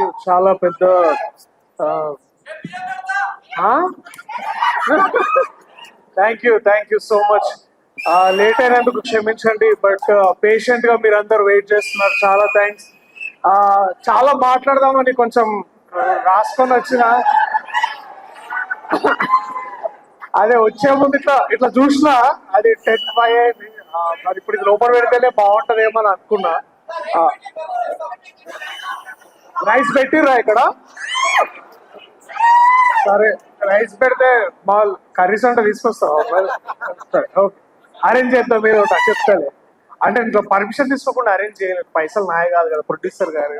You చాలా పెద్ద thank you thank you so much late అయినందుకు క్షమించండి బట్ పేషెంట్గా మీరు అందరు వెయిట్ చేస్తున్నారు. చాలా థ్యాంక్స్ చాలా మాట్లాడదామని కొంచెం రాసుకొని వచ్చిన. అదే వచ్చే ముందు ఇట్లా ఇట్లా చూసినా అది టెన్ ఫైవ్ అయింది మరి ఇప్పుడు ఇది లోపల పెడితేనే బాగుంటదేమో అని అనుకున్నా. రైస్ పెట్టిర్రా ఇక్కడ? సరే రైస్ పెడితే బాల్ కర్రీస్ అంటే తీసుకొస్తావా? ఓకే. అరేంజ్ చేద్దాం మీరు ఒకటి చెప్తాను అంటే ఇంట్లో పర్మిషన్ తీసుకోకుండా అరేంజ్ చేయలేదు. పైసలు నాయ కాదు కదా ప్రొడ్యూసర్ గారు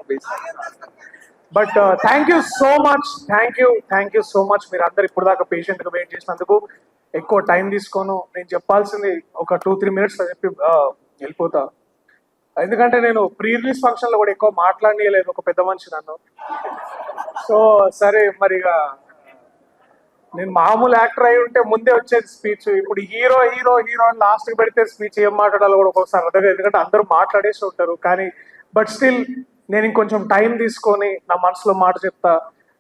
but thank you so much thank you thank you so much మీరు అందరు ఇప్పుడు దాకా పేషెంట్గా వెయిట్ చేసినందుకు ఎక్కువ టైం తీసుకోను. నేను చెప్పాల్సింది ఒక టూ త్రీ మినిట్స్ చెప్పి uh, వెళ్ళిపోతా. ఎందుకంటే నేను ప్రీ రిలీజ్ ఫంక్షన్లో కూడా ఎక్కువ మాట్లాడలేదు ఒక పెద్ద మనిషి నన్ను. సో సరే మరి ఇక నేను మామూలు యాక్టర్ అయి ఉంటే ముందే వచ్చేది స్పీచ్ ఇప్పుడు హీరో హీరో హీరో అని లాస్ట్కి పెడితే స్పీచ్ ఏం మాట్లాడాలో కూడా ఒక్కొక్కసారి అర్థం ఎందుకంటే అందరూ మాట్లాడేసి ఉంటారు. కానీ బట్ స్టిల్ నేను ఇంకొంచెం టైం తీసుకొని నా మనసులో మాట చెప్తా.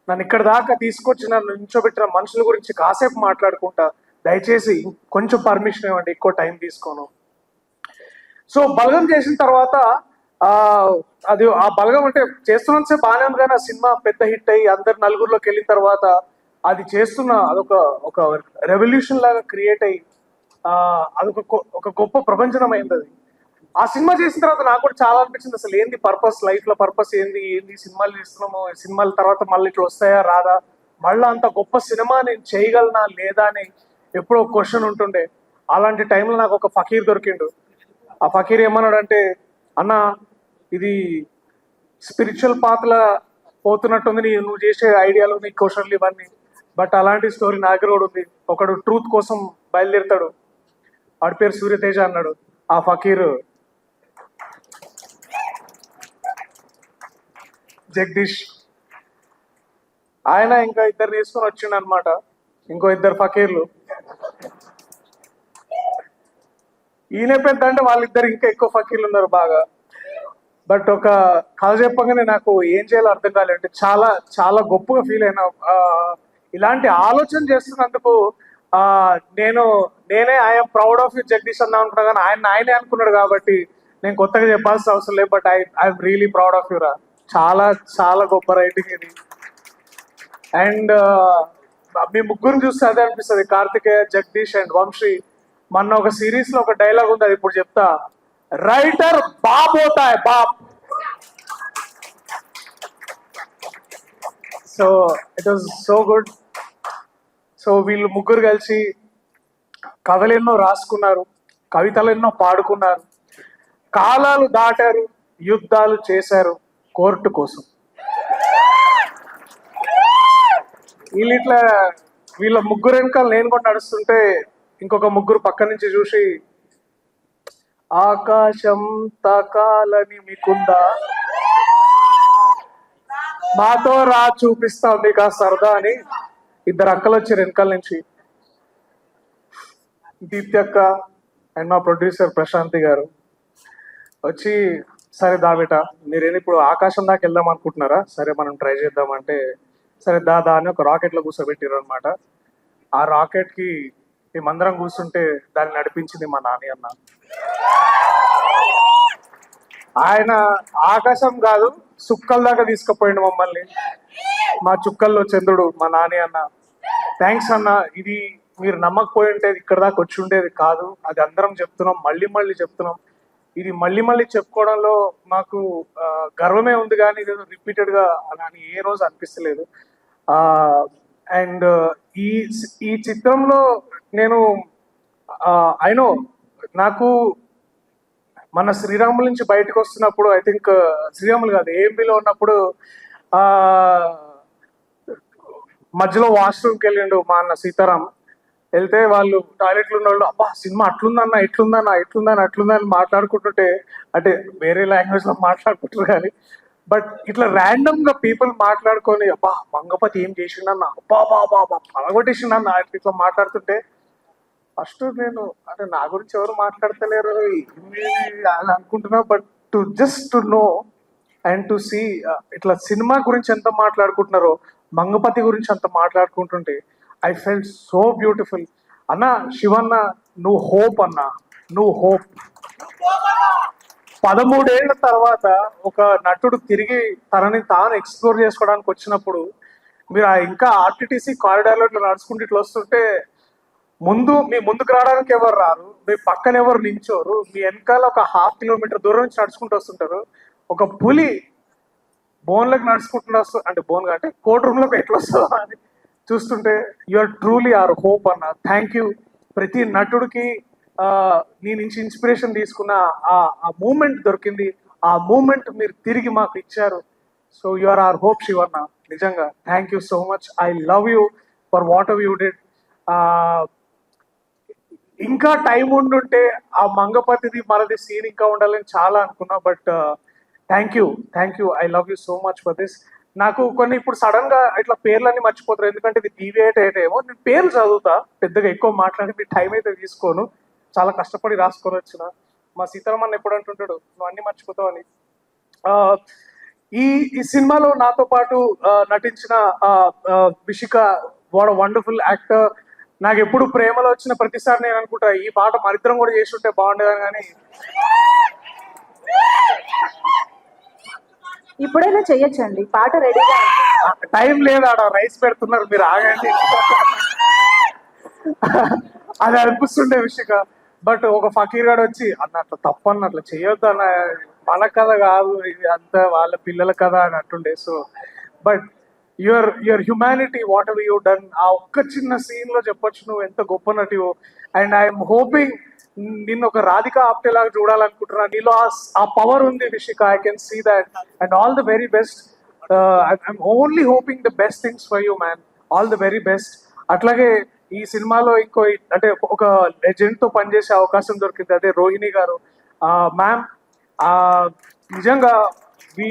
నన్ను ఇక్కడ దాకా తీసుకొచ్చి నన్ను నించోబెట్టిన మనుషుల గురించి కాసేపు మాట్లాడుకుంటా. దయచేసి కొంచెం పర్మిషన్ ఇవ్వండి ఎక్కువ టైం తీసుకోను. సో బలగం చేసిన తర్వాత అది ఆ బలగం అంటే చేస్తున్నంతసేపు బాగానే ఉంది కానీ ఆ సినిమా పెద్ద హిట్ అయ్యి అందరు నలుగురిలోకి వెళ్ళిన తర్వాత అది చేస్తున్న అదొక ఒక రెవల్యూషన్ లాగా క్రియేట్ అయ్యి అదొక ఒక గొప్ప ప్రపంచనం అయింది అది. ఆ సినిమా చేసిన తర్వాత నాకు కూడా చాలా అనిపించింది అసలు ఏంది పర్పస్ లైఫ్లో పర్పస్ ఏంది ఏంది సినిమాలు చేస్తున్నాము సినిమాల తర్వాత మళ్ళీ ఇట్లా వస్తాయా రాదా? మళ్ళీ అంత గొప్ప సినిమా నేను చేయగలనా లేదా అని ఎప్పుడో క్వశ్చన్ ఉంటుండే. అలాంటి టైంలో నాకు ఒక ఫకీర్ దొరికిండు. ఆ ఫకీర్ ఏమన్నాడంటే అన్న ఇది స్పిరిచువల్ పాత్ల పోతున్నట్టుంది నీ నువ్వు చేసే ఐడియాలు నీ క్వశ్చన్లు ఇవన్నీ. బట్ అలాంటి స్టోరీ నా దగ్గర కూడా ఉంది. ఒకడు ట్రూత్ కోసం బయలుదేరుతాడు. వాడి పేరు సూర్యతేజ అన్నాడు. ఆ ఫకీర్ జగదీష్. ఆయన ఇంకా ఇద్దరు తీసుకొని వచ్చిండు అనమాట ఇంకో ఇద్దరు ఫకీర్లు. ఈయన పెద్ద అంటే వాళ్ళిద్దరు ఇంకా ఎక్కువ ఫకీర్లు ఉన్నారు బాగా. బట్ ఒక కథ చెప్పగానే నాకు ఏం చేయాలో అర్థం కాలేదంటే చాలా చాలా గొప్పగా ఫీల్ అయినా ఇలాంటి ఆలోచన చేస్తున్నందుకు ఆ నేను నేనే I'm proud of you Jagadish అన్నా అనుకున్నా కానీ ఆయన ఆయనే అనుకున్నాడు కాబట్టి నేను కొత్తగా చెప్పాల్సిన అవసరం లేదు. But I I'm really proud of you రా. చాలా చాలా గొప్ప రైటింగ్ ఇది. అండ్ మీ ముగ్గురు చూస్తే అదే అనిపిస్తుంది. కార్తికేయ జగదీష్ అండ్ వంశీ. మొన్న ఒక సిరీస్లో ఒక డైలాగ్ ఉంది అది ఇప్పుడు చెప్తా. రైటర్ బాబ్ అవుతాయి Bob. So it was so good so వీళ్ళు ముగ్గురు కలిసి కథలు ఎన్నో రాసుకున్నారు కవితలు ఎన్నో పాడుకున్నారు. కాలాలు దాటారు యుద్ధాలు చేశారు కోర్టు కోసం. వీళ్ళు ఇట్లా వీళ్ళ ముగ్గురు వెనకాల నేను కూడా నడుస్తుంటే ఇంకొక ముగ్గురు పక్క నుంచి చూసి ఆకాశం తకాలని మీకుందా? మాతో రా చూపిస్తాం మీకు ఆ సరదా అని ఇద్దరు అక్కలు వచ్చారు వెనకాల నుంచి దీప్తి అక్క అండ్ మా ప్రొడ్యూసర్ ప్రశాంతి గారు వచ్చి సరే దాబేట మీరేం ఇప్పుడు ఆకాశం దాకా వెళ్దాం అనుకుంటున్నారా? సరే మనం ట్రై చేద్దాం అంటే సరే దా దా అని ఒక రాకెట్లో కూర్చోబెట్టారు అనమాట ఆ రాకెట్కి మేమందరం కూర్చుంటే దాన్ని నడిపించింది మా నాని అన్న. ఆయన ఆకాశం కాదు చుక్కల దాకా తీసుకుపోయిండు మమ్మల్ని. మా చుక్కల్లో చంద్రుడు మా నాని అన్న. థ్యాంక్స్ అన్న ఇది మీరు నమ్మకపోయి ఉంటే ఇక్కడ దాకా వచ్చి ఉండేది కాదు. అది అందరం చెప్తున్నాం మళ్ళీ మళ్ళీ చెప్తున్నాం. ఇది మళ్ళీ మళ్ళీ చెప్పుకోవడంలో మాకు గర్వమే ఉంది కానీ ఇదేదో రిపీటెడ్గా అలా అని ఏ రోజు అనిపిస్తలేదు. అండ్ ఈ ఈ చిత్రంలో నేను ఐనో నాకు మన శ్రీరాముల నుంచి బయటకు వస్తున్నప్పుడు ఐ థింక్ శ్రీరాములు కాదు ఏఎంబిలో ఉన్నప్పుడు మధ్యలో వాష్రూమ్కి వెళ్ళిండు మా అన్న సీతారాం. వెళ్తే వాళ్ళు టాయిలెట్లు ఉన్న వాళ్ళు అబ్బా సినిమా అట్లుందన్న ఇట్లుందన్న ఇట్లుందని అట్లుందని మాట్లాడుకుంటుంటే అంటే వేరే లాంగ్వేజ్లో మాట్లాడుకుంటారు కానీ బట్ ఇట్లా ర్యాండమ్గా పీపుల్ మాట్లాడుకొని అబ్బా మంగపతి ఏం చేసిండన్న? అబ్బా బాబా బాబా పలగొట్టేసిండన్న. ఇట్లా మాట్లాడుతుంటే ఫస్ట్ నేను అంటే నా గురించి ఎవరు మాట్లాడతలేరు అని అనుకుంటున్నా but to just to know and to see ఇట్లా సినిమా గురించి ఎంత మాట్లాడుకుంటున్నారో మంగపతి గురించి అంత మాట్లాడుకుంటుంటే ఐ ఫెల్ సో బ్యూటిఫుల్ అన్న శివన్న నువ్వు హోప్ అన్న నువ్వు హోప్ పదమూడేళ్ళ తర్వాత ఒక నటుడు తిరిగి తనని తాను ఎక్స్ప్లోర్ చేసుకోవడానికి వచ్చినప్పుడు మీరు ఆ ఇంకా ఆర్టీటీసీ కారిడార్లో ఇట్లా నడుచుకుంటూ ఇట్లా వస్తుంటే ముందు మీ ముందుకు రావడానికి ఎవరు రారు? మీ పక్కన ఎవరు నించోరు? మీ వెనకాల ఒక హాఫ్ కిలోమీటర్ దూరం నుంచి నడుచుకుంటూ వస్తుంటారు. ఒక పులి బోన్లోకి నడుచుకుంటున్న వస్తూ అంటే బోన్ అంటే కోర్ట్ రూమ్లోకి ఎట్లా వస్తుందో అని చూస్తుంటే you are truly our hope అన్న. థ్యాంక్ యూ ప్రతి నటుడికి నీ నుంచి ఇన్స్పిరేషన్ తీసుకున్న ఆ ఆ మూమెంట్ దొరికింది. ఆ మూమెంట్ మీరు తిరిగి మాకు ఇచ్చారు. So you are our hope Shivanna నిజంగా. Thank you so much I love you for what you did ఇంకా టైం ఉండుంటే ఆ మంగపతిది మనది సీన్ ఇంకా ఉండాలని చాలా అనుకున్నా but thank you thank you I love you so much for this నాకు కొన్ని ఇప్పుడు సడన్గా ఇట్లా పేర్లన్నీ మర్చిపోతారు ఎందుకంటే ఇది టీవీ ఏమో నేను పేర్లు చదువుతా పెద్దగా ఎక్కువ మాట్లాడి మీ టైం అయితే తీసుకోను. చాలా కష్టపడి రాసుకొని వచ్చిన. మా సీతారామన్ ఎప్పుడు అంటుంటాడు నువ్వు అన్ని మర్చిపోతావు అని ఆ, ఈ ఈ సినిమాలో నాతో పాటు నటించిన విషిక వాడ వండర్ఫుల్ యాక్టర్. నాకు ఎప్పుడు ప్రేమలో వచ్చిన ప్రతిసారి నేను అనుకుంటా ఈ పాట మరిద్దరం కూడా చేసి ఉంటే బాగుండేదని కానీ. ఇప్పుడైనా చెయ్యొచ్చండి. పాట రెడీగా. టైం లేదు ఆడ రైస్ పెడుతున్నారు మీరు ఆగండి. అది అనిపిస్తుండే విషయక బట్ ఒక ఫకీర్ గాడు వచ్చి అన్న అట్లా తప్పన్న అన్న అట్లా చేయొద్దు అన్న మన కథ కాదు ఇది అంతా వాళ్ళ పిల్లల కథ అని అంటుండే. So but your your humanity whatever you done ఆ ఒక్క చిన్న సీన్లో చెప్పొచ్చు నువ్వు ఎంత గొప్ప నటివో. అండ్ ఐఎమ్ హోపింగ్ నిన్ను ఒక రాధిక ఆప్టేలాగా చూడాలనుకుంటున్నా. నీలో ఆ- ఆ పవర్ ఉంది Rishika I can see that. And all the very best uh, I'm only hoping the best things for you man. All the very best. అట్లాగే ఈ సినిమాలో ఇంకో అంటే ఒక లెజెండ్తో పనిచేసే అవకాశం దొరికింది. అదే రోహిణి గారు. మ్యామ్ నిజంగా వి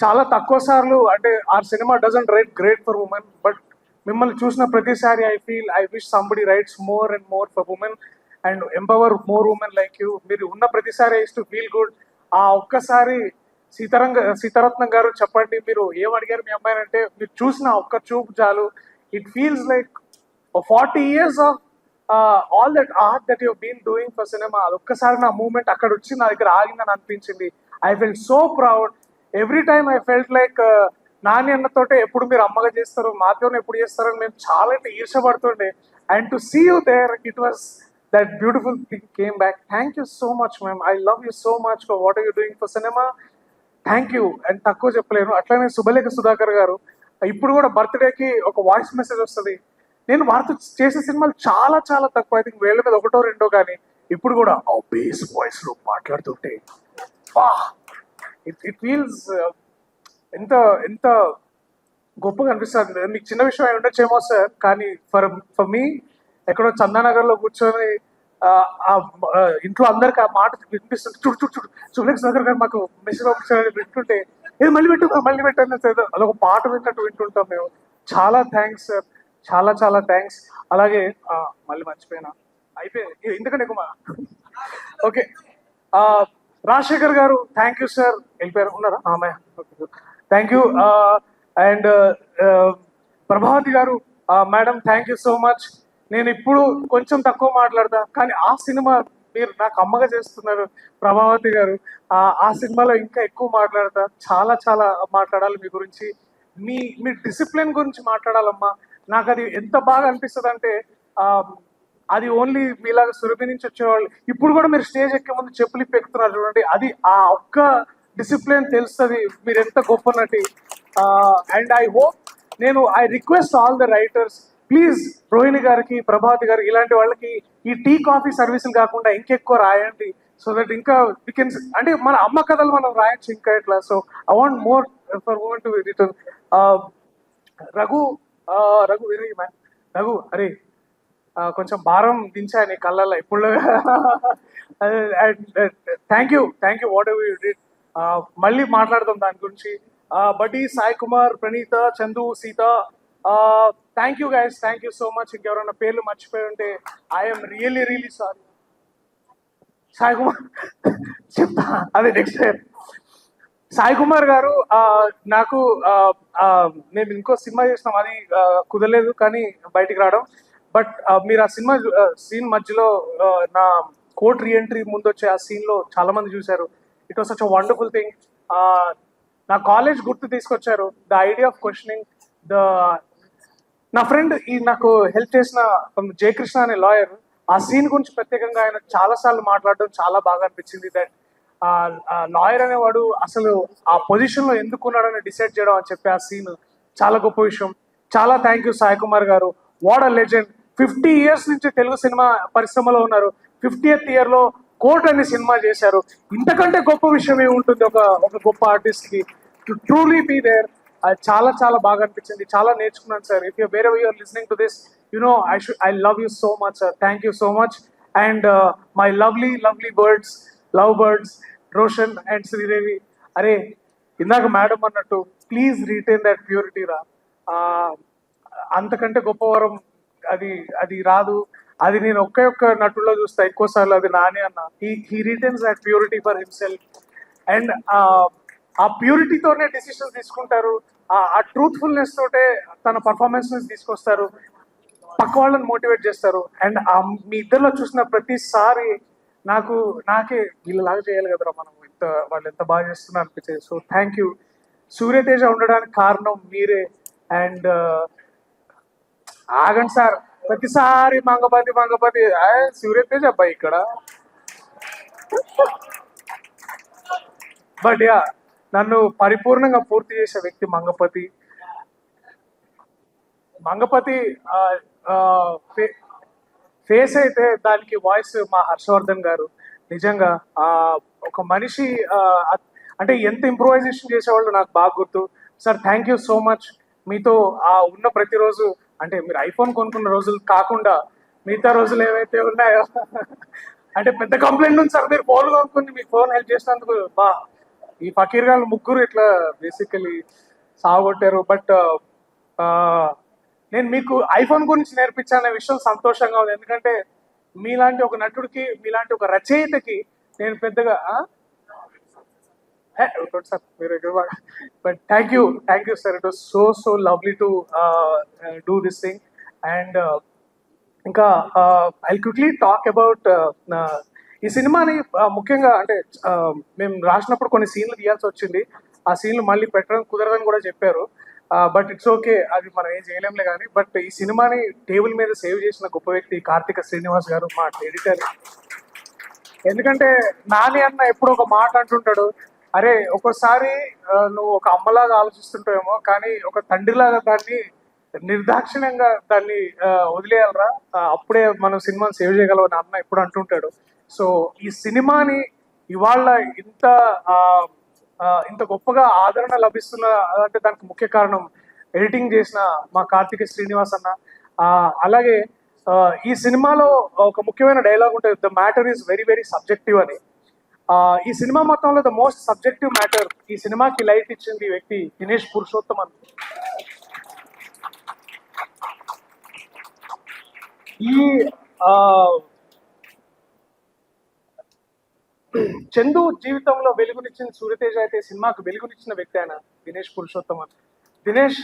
చాలా తక్కువ సార్లు అంటే ఆ cinema doesn't write great for women but మిమ్మల్ని చూసిన ప్రతిసారి I feel I wish somebody writes more and more for women and empower more women like you మీరు ఉన్న ప్రతిసారి ఐస్ టు ఫీల్ గుడ్ ఆ ఒక్కసారి సీతారంగ సీతారత్నం గారు చెప్పండి. మీరు ఏం అడిగారు మీ అమ్మాయిని అంటే మీరు చూసిన ఒక్క చూపు చాలు. It feels like forty years of all that art that you been doing for cinema అది ఒక్కసారి నా మూమెంట్ అక్కడ వచ్చి నా దగ్గర ఆగిందని అనిపించింది. I fell so proud every time I felt like Nani అన్నతోటే ఎప్పుడు మీరు అమ్మగా చేస్తారు మాతోనే ఎప్పుడు చేస్తారని మేము చాలా అంటే ఈర్షపడుతుండే. And to see you there it was that beautiful thing came back thank you so much ma'am I love you so much for what are you doing for cinema thank you and తక్కువ చెప్పలేను. అట్లనే శుభలేఖ సుధాకర్ గారు ఇప్పుడు కూడా బర్త్డేకి ఒక voice message వస్తుంది. నేను వారితో చేసే సినిమాలు చాలా చాలా తక్కువ. ఐ థింక్ వేళ్ళ మీద ఒకటో రెండో కానీ ఇప్పుడు కూడా ఆ బేస్ వాయిస్లో మాట్లాడుతుంటే ఇట్ ఇట్ ఫీల్స్ ఎంత ఎంత గొప్పగా అనిపిస్తుంది. మీకు చిన్న విషయం అయి ఉండొచ్చేమో సార్ కానీ ఫర్ ఫర్ మీ ఎక్కడో చందానగర్లో కూర్చొని ఆ, ఇంట్లో అందరికి ఆ మాట వినిపిస్తుంది చూడు చూడు చూడు సులేఖ నగర్ గారు మాకు మెసేజ్ పంపించారని వింటుంటే ఏ మళ్ళీ పెట్టు మళ్ళీ పెట్టండి ఏదో అదొక పాట వింటట్టు వింటుంటాం మేము. చాలా థ్యాంక్స్ సార్ చాలా చాలా థ్యాంక్స్ అలాగే మళ్ళీ మర్చిపోయినా? అయిపోయింది. ఎందుకంటే ఎక్కువ ఓకే రాజశేఖర్ గారు థ్యాంక్ యూ సార్ వెళ్ళిపోయారు. ఉన్నారా? ఆమె thank you and Prabhavati garu madam thank you so much నేను ఇప్పుడు కొంచెం తక్కువ మాట్లాడతా కానీ ఆ సినిమా మీరు నాకు అమ్మగా చేస్తున్నారు ప్రభావతి గారు. ఆ, ఆ సినిమాలో ఇంకా ఎక్కువ మాట్లాడతా. చాలా చాలా మాట్లాడాలి మీ గురించి. మీ మీ డిసిప్లిన్ గురించి మాట్లాడాలమ్మా. నాకు అది ఎంత బాగా అనిపిస్తుంది అంటే అది ఓన్లీ మీలాగా సురభి నుంచి వచ్చేవాళ్ళు ఇప్పుడు కూడా మీరు స్టేజ్ ఎక్కే ముందు చెప్పులు ఎక్కుతున్నారు చూడండి. అది ఆ ఒక్క డిసిప్లిన్ తెలుస్తుంది. మీరు ఎంత గొప్ప నటి. అండ్ ఐ హోప్ నేను I request all the writers please Rohini గారికి ప్రభాతి గారికి ఇలాంటి వాళ్ళకి ఈ టీ కాఫీ సర్వీసులు కాకుండా ఇంకెక్కువ రాయండి. సో దట్ ఇంకా వి కెన్ అంటే మన అమ్మ కథలు మనం రాయొచ్చు ఇంకా ఇట్లా. So I want more for moment to return Raghu Raghu very man Raghu అరే కొంచెం భారం దించా నీ కళ్ళల్లో ఇప్పుడు thank you thank you whatever you did మళ్ళీ మాట్లాడదాం దాని గురించి. Buddy Sai Kumar Praneetha Chandu Seetha. Thank you guys thank you so much ఇంకెవరైనా పేర్లు మర్చిపోయి ఉంటే I'm really really sorry Sai Kumar చెప్తా. అదే నెక్స్ట్ సాయి కుమార్ గారు నాకు మేము ఇంకో సినిమా చేసినాం అది కుదరలేదు కానీ బయటికి రావడం. బట్ మీరు ఆ సినిమా సీన్ మధ్యలో నా కోర్ట్ రీఎంట్రీ ముందు వచ్చే ఆ సీన్లో చాలా మంది చూశారు it was such wonderful thing నా కాలేజ్ గుర్తు తీసుకొచ్చారు. The idea of questioning the నా ఫ్రెండ్ ఈ నాకు హెల్ప్ చేసిన జయకృష్ణ అనే లాయర్ ఆ సీన్ గురించి ప్రత్యేకంగా ఆయన చాలా సార్లు మాట్లాడడం చాలా బాగా అనిపించింది. దట్ లాయర్ అనేవాడు అసలు ఆ పొజిషన్లో ఎందుకు ఉన్నాడని డిసైడ్ చేయడం అని చెప్పి ఆ సీన్ చాలా గొప్ప విషయం. చాలా thank you Sai Kumar garu. What a legend fifty years నుంచి తెలుగు సినిమా పరిశ్రమలో ఉన్నారు. ఫిఫ్టీయత్ ఇయర్లో కోర్ట్ అనే సినిమా చేశారు. ఇంతకంటే గొప్ప విషయం ఏముంటుంది ఒక ఒక గొప్ప ఆర్టిస్ట్కి? టు ట్రూలీ బీ దేర్ అది చాలా చాలా బాగా అనిపించింది. చాలా నేర్చుకున్నాను sir. If you were you're listening to this you know I should I love you so much sir thank you so much and my lovely lovely birds love birds Roshan and Sridevi. అరే ఇందాక madam అన్నట్టు please retain that purity రా. అంతకంటే గొప్ప వరం అది అది రాదు. అది నేను ఒకే ఒక్క నటుల్లో చూస్తా ఎక్కువసార్లు అది నాని అన్న. He he retains that purity for himself and ఆ ప్యూరిటీతోనే డెసిషన్స్ తీసుకుంటారు. ఆ- ఆ ట్రూత్ఫుల్నెస్ తోటే తన పర్ఫార్మెన్స్ తీసుకొస్తారు. పక్క వాళ్ళని మోటివేట్ చేస్తారు. అండ్ మీ ఇద్దరిలో చూసిన ప్రతిసారి నాకు నాకే వీళ్ళలాగా చేయాలి కదరా మనం ఇంత వాళ్ళు ఎంత బాగా చేస్తున్నారు అనిపించేది. సో థ్యాంక్ యూ సూర్యతేజ ఉండడానికి కారణం మీరే. అండ్ uh, ఆగండి సార్. ప్రతిసారి మంగపతి మంగపతి. ఆ, సూర్యతేజ అబ్బాయి ఇక్కడ. బట్ యా నన్ను పరిపూర్ణంగా పూర్తి చేసే వ్యక్తి Mangapathi. Mangapathi uh, uh, face అయితే దానికి వాయిస్ మా హర్షవర్ధన్ గారు. నిజంగా ఆ ఒక మనిషి అంటే ఎంత ఇంప్రూవైజేషన్ చేసేవాళ్ళు నాకు బాగా గుర్తు. Sir thank you so much మీతో ఆ ఉన్న ప్రతిరోజు అంటే మీరు ఐఫోన్ కొనుక్కున్న రోజులు కాకుండా మిగతా రోజులు ఏవైతే ఉన్నాయో అంటే పెద్ద కంప్లైంట్ ఉంది సార్ మీరు ఫోన్ కొనుక్కుని మీకు ఫోన్ హెల్ప్ చేసినందుకు. బా ఈ ఫకీర్ గారు ముగ్గురు ఇట్లా బేసికలీ సాగొట్టారు బట్ నేను మీకు ఐఫోన్ గురించి నేర్పించాలనే విషయం సంతోషంగా ఉంది. ఎందుకంటే మీలాంటి ఒక నటుడికి మీలాంటి ఒక రచయితకి నేను పెద్దగా సార్ మీరు but thank you thank you sir. It was so so lovely to do this thing. And ఇంకా ఐ క్విక్లీ టాక్ అబౌట్ ఈ సినిమాని ముఖ్యంగా అంటే మేము రాసినప్పుడు కొన్ని సీన్లు తీయాల్సి వచ్చింది. ఆ సీన్లు మళ్ళీ పెట్టడం కుదరదని కూడా చెప్పారు. బట్ ఇట్స్ ఓకే అది మనం ఏం చేయలేంలే కానీ బట్ ఈ సినిమాని టేబుల్ మీద సేవ్ చేసిన గొప్ప వ్యక్తి కార్తిక శ్రీనివాస్ గారు మా ఎడిటర్ ఎందుకంటే నాని అన్న ఎప్పుడు ఒక మాట అంటుంటాడు అరే ఒక్కోసారి నువ్వు ఒక అమ్మలాగా ఆలోచిస్తుంటావేమో కానీ ఒక తండ్రిలాగా దాన్ని నిర్దాక్షిణ్యంగా దాన్ని వదిలేయాలరా. అప్పుడే మనం సినిమాని సేవ్ చేయగలం అని అన్న ఎప్పుడు అంటుంటాడు. సో ఈ సినిమాని ఇవాళ ఇంత ఆ, ఇంత గొప్పగా ఆదరణ లభిస్తున్న అంటే దానికి ముఖ్య కారణం ఎడిటింగ్ చేసిన మా కార్తిక శ్రీనివాస్ అన్న. అలాగే ఈ సినిమాలో ఒక ముఖ్యమైన డైలాగ్ ఉంటుంది the matter is very very subjective అని. ఈ సినిమా మొత్తంలో ద మోస్ట్ సబ్జెక్టివ్ మ్యాటర్ ఈ సినిమాకి లైట్ ఇచ్చింది ఈ వ్యక్తి దినేష్ పురుషోత్తమన్ ఈ ఆ, చందు జీవితంలో వెలుగునిచ్చిన సూర్యతేజ అయితే సినిమాకు వెలుగునిచ్చిన వ్యక్తి ఆయన Dinesh Purushothaman Dinesh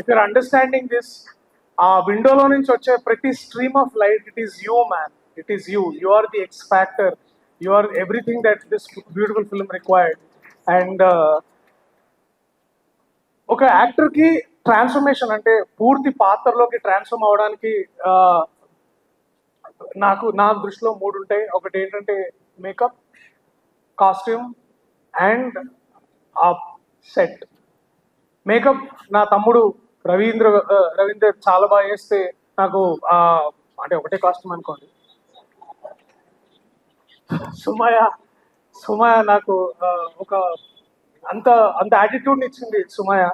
if you're understanding this ఆ విండోలో నుంచి వచ్చే ప్రతి stream of light it is you man it is you you are the X factor you are everything that this beautiful film required and ఒక యాక్టర్కి transformation అంటే పూర్తి పాత్రలోకి transform అవడానికి నాకు నా దృష్టిలో మూడు ఉంటాయి. ఒకటి ఏంటంటే మేకప్ కాస్ట్యూమ్ అండ్ ఆ సెట్ మేకప్ నా తమ్ముడు రవీంద్ర రవీంద్ర చాలా బాగా చేస్తే నాకు అంటే ఒకటే కాస్ట్యూమ్ అనుకోండి. సుమయ సుమయ నాకు ఒక అంత అంత యాటిట్యూడ్ని ఇచ్చింది సుమయ.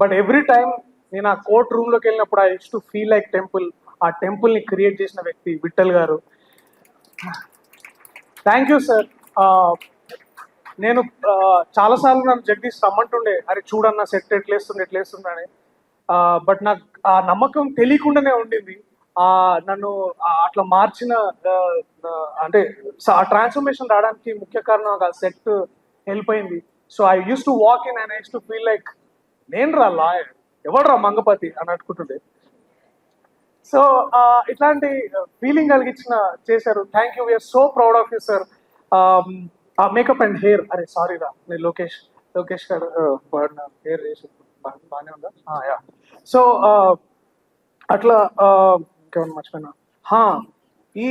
బట్ ఎవ్రీ టైం నేను ఆ కోర్ట్ రూమ్లోకి వెళ్ళినప్పుడు I to feel like temple ఆ టెంపుల్ని క్రియేట్ చేసిన వ్యక్తి విఠల్ గారు. థ్యాంక్ యూ సార్ నేను చాలాసార్లు నన్ను జగదీష్ రమ్మంటుండే అరే చూడన్న సెట్ ఎట్లేస్తుండే ఎట్లేస్తుండే అని. బట్ నాకు ఆ నమ్మకం తెలియకుండానే ఉండింది. ఆ నన్ను అట్లా మార్చిన అంటే ఆ ట్రాన్స్ఫర్మేషన్ రావడానికి ముఖ్య కారణం ఆ సెట్ హెల్ప్ అయింది. So I use to walk in and I to feel like నేను రా లాయర్. ఎవడు రా మంగపతి? అని అనుకుంటుండే. సో uh, ఇట్లాంటి uh, ఫీలింగ్ కలిగించిన చేశారు. Thank you we're so proud of you sir makeup and hair అరే సారీ రా. నేను లోకేష్ లోకేష్ గారు హెయిర్ చేసి బాగానే ఉందా? యా. సో uh, అట్లా ఇంకేమన్నా మర్చిపోయినా? హా, ఈ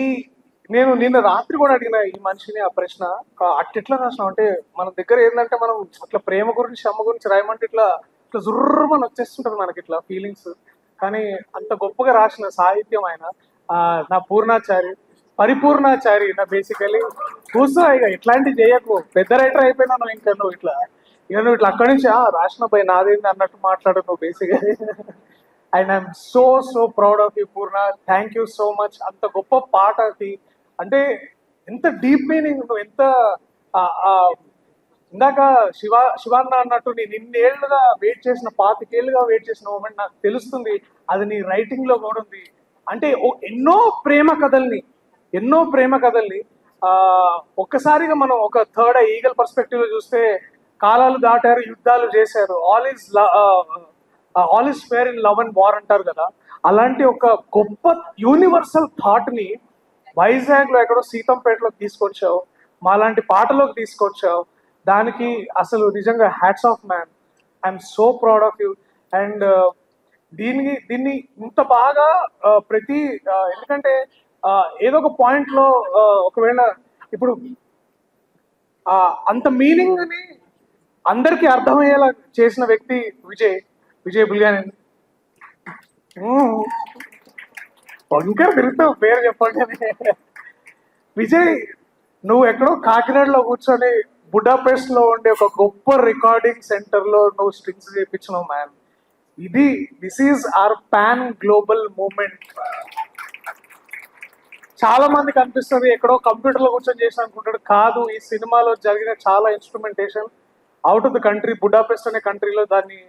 నేను నిన్న రాత్రి కూడా అడిగిన ఈ మనిషిని ఆ ప్రశ్న. ఆ, అట్టెట్లా రాసినాం అంటే మన దగ్గర ఏంటంటే మనం అట్లా ప్రేమ గురించి అమ్మ గురించి రాయమంటే ఇట్లా ఇట్లా జుర్రమని వచ్చేస్తుంటది మనకి ఇట్లా ఫీలింగ్స్ కానీ అంత గొప్పగా రాసిన సాహిత్యం ఆయన నా పూర్ణాచారి పరిపూర్ణాచారి నా బేసికలీ కూర్చో ఇక ఇట్లాంటివి చేయకు. పెద్ద రైటర్ అయిపోయినా నువ్వు ఇంకా నువ్వు ఇట్లా ఇక నువ్వు ఇట్లా అక్కడి నుంచి "ఆ, రాసిన పోయి నాదేంది అన్నట్టు మాట్లాడు నువ్వు basically and I'm so so proud of you Purna thank you so much అంత గొప్ప పాట అది. అంటే ఎంత డీప్ మీనింగ్ నువ్వు ఎంత ఇందాక శివ శివాన్న అన్నట్టు నేను ఇన్నేళ్ళుగా వెయిట్ చేసిన పాతికేళ్ళుగా వెయిట్ చేసిన మూమెంట్ నాకు తెలుస్తుంది. అది నీ రైటింగ్లో కూడా ఉంది. అంటే ఎన్నో ప్రేమ కథల్ని ఎన్నో ప్రేమ కథల్ని ఆ ఒక్కసారిగా మనం ఒక థర్డ్ ఈగల్ పర్స్పెక్టివ్లో చూస్తే కాలాలు దాటారు యుద్ధాలు చేశారు. All is all is fair in love and war అంటారు కదా. అలాంటి ఒక గొప్ప యూనివర్సల్ థాట్ని వైజాగ్లో ఎక్కడో సీతంపేటలోకి తీసుకొచ్చావు. మాలాంటి పాటలోకి తీసుకొచ్చావు. దానికి అసలు నిజంగా hats off man I'm so proud of you and దీనికి దీన్ని ఇంత బాగా uh, ప్రతి uh, ఎందుకంటే uh, ఏదో ఒక పాయింట్లో ఒకవేళ ఇప్పుడు అంత మీనింగ్ని అందరికీ అర్థమయ్యేలా చేసిన వ్యక్తి విజయ్ విజయ్ బులియాని. వంకర తిరుగుతావు పేరు చెప్పండి విజయ్ నువ్వు ఎక్కడో కాకినాడలో కూర్చొని బుడాపెస్ట్లో ఉండే ఒక గొప్ప రికార్డింగ్ సెంటర్లో నువ్వు స్ట్రింగ్స్ చేయించినావు మ్యాన్ ఇది this is our pan global moment చాలా మందికి అనిపిస్తుంది ఎక్కడో కంప్యూటర్లో కూర్చొని చేసిన అనుకుంటాడు కాదు ఈ సినిమాలో జరిగిన చాలా instrumentation out of the country Budapest అనే కంట్రీలో దాన్ని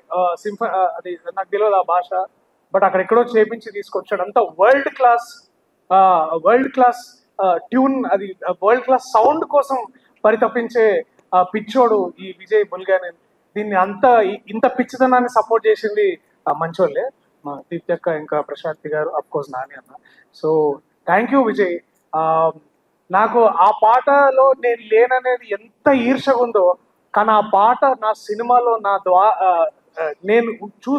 సింఫ అది నాకు తెలియదు ఆ భాష బట్ అక్కడ ఎక్కడో చేపించి తీసుకొచ్చాడు. అంత world class world class tune అది వరల్డ్ క్లాస్ సౌండ్ కోసం పరితపించే ఆ, పిచ్చోడు ఈ విజయ్ బుల్గాని దీన్ని అంత ఇంత పిచ్చితనాన్ని సపోర్ట్ చేసింది మంచోళ్ళే. మా దీప్తి ఇంకా ప్రశాంతి గారు అఫ్ కోర్స్ నాని అన్న. So thank you Vijay. ఆ, నాకు ఆ పాటలో నేను లేననేది ఎంత ఈర్షగా ఉందో కానీ ఆ పాట నా సినిమాలో నా ద్వా నేను చూ